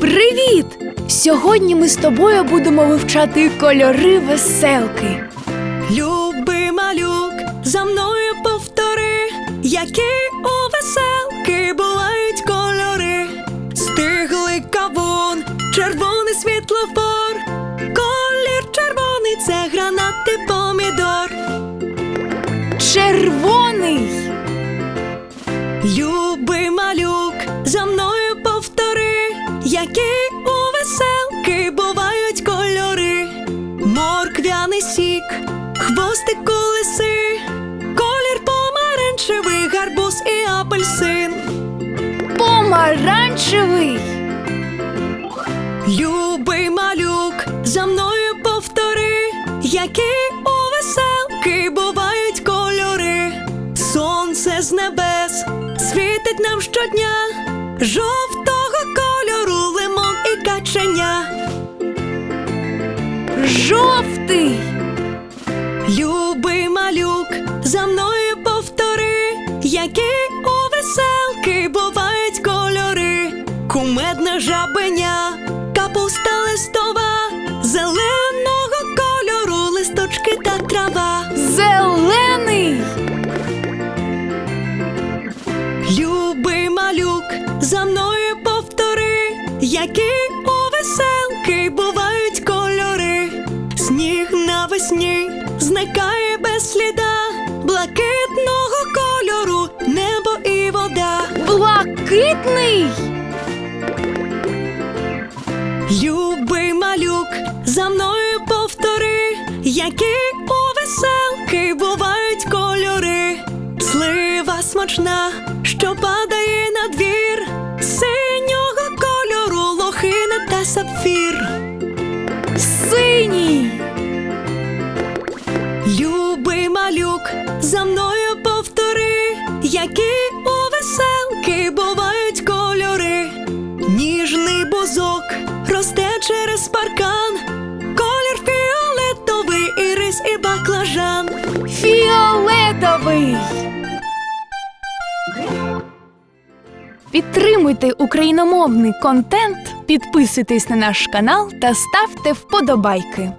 Привіт! Сьогодні ми з тобою будемо вивчати кольори веселки. Любий малюк, за мною повтори, які у веселки бувають кольори. Стиглий кавун, червоний світлофор, колір червоний це гранати помідор. Червоний, малюк, за мною повтори, які у веселки бувають кольори. Морквяний сік, хвостик колеси, колір помаранчевий, гарбуз і апельсин. помаранчевий, Любий малюк, за мною повтори, які у веселки бувають кольори. Сонце з небес світить нам щодня, жовтого кольору лимон і каченя. жовтий, Любий малюк, за мною повтори, які у веселки бувають кольори. Кумедна жабеня, капуста листова, зеленого кольору листочки та трава. зелений, малюк, за мною повтори, які у веселки бувають кольори. Сніг навесні зникає без сліда, блакитного кольору, небо і вода. блакитний, Любий малюк, за мною повтори, які у веселки бувають кольори. Слива смачна, що падає на двір, синього кольору лохина та сапфір. синій, Любий малюк, за мною Підтримуйте україномовний контент, підписуйтесь на наш канал та ставте вподобайки.